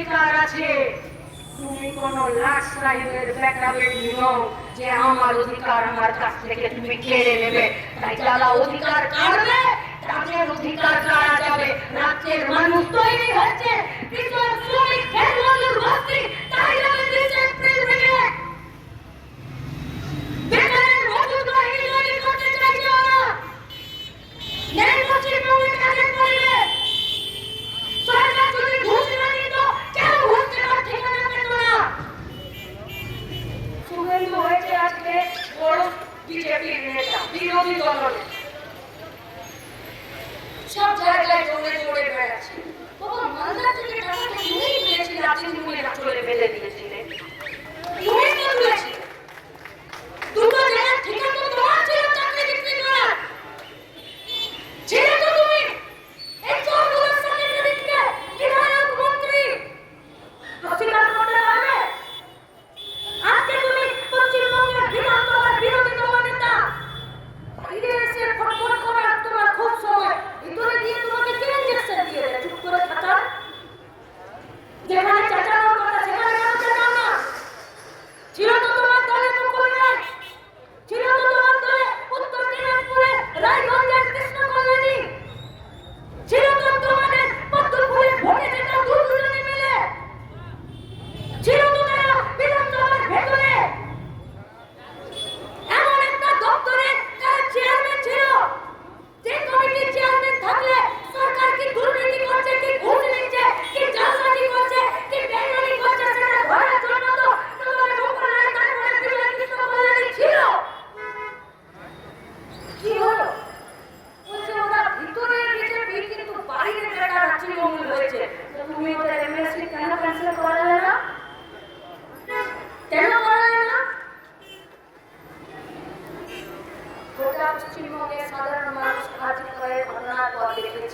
অধিকার আছে। তুমি কোন লাস্ট লাইনের ব্যাটারে নিও, যে আমার অধিকার আমার কাছ থেকে তুমি কেড়ে নেবে। তাই যারা অধিকার কাড়বে অধিকার যাবে মানুষ de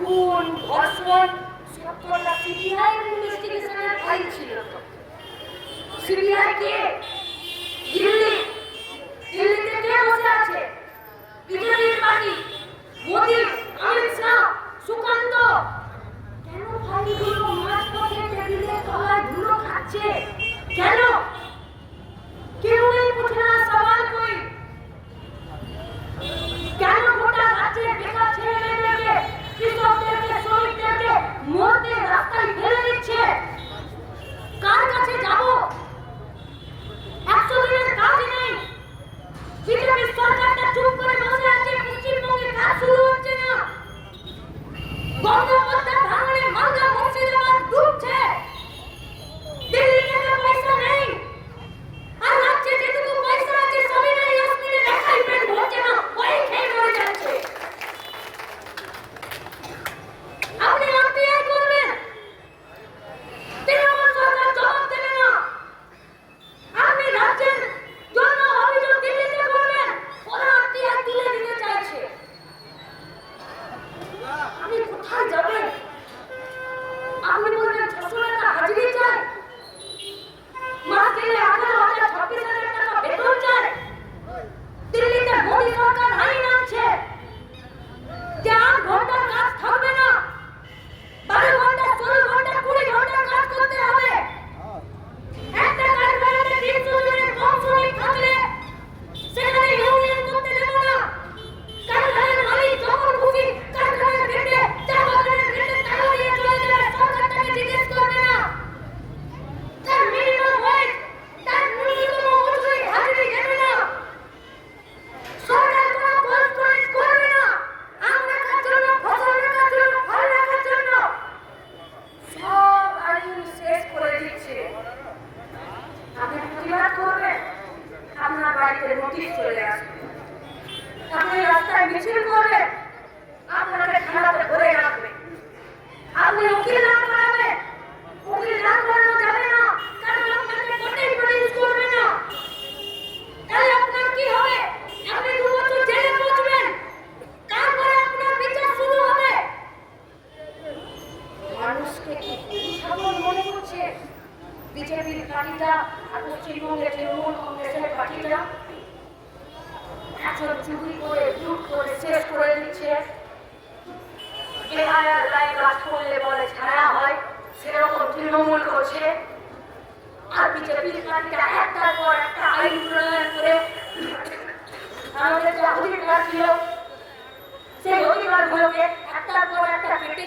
গুণ ভস্মন সবকটা সিবিআই ইনভেস্টিগেশনের ফাইল ছিল। সিবিআই কে? দিল্লি। দিল্লিতে কে বসে আছে? বিজেপির পার্টি। মোদীর। তারিখের নোটিশ চলে আসবে। আপনি রাস্তায় মিছিল করবেন আপনাকে থানাতে ধরে রাখবে আপনি উকিল না করাবেন উকিল না করানো যাবে বিজেপির পার্টিটা আর পশ্চিমবঙ্গের তৃণমূল কংগ্রেসের পার্টিটা এখন চুরি করে, লুট করে, শেষ করে দিচ্ছে। এআইআর লাইন কাজ করলে বলে ছাড়া হয়, সেরকম তৃণমূল করছে। আর বিজেপির পার্টিটা একটার পর একটা আইন প্রণয়ন করে আমাদের যে অধিকার ছিল, সেই অধিকারগুলোকে একটার পর একটা কেটে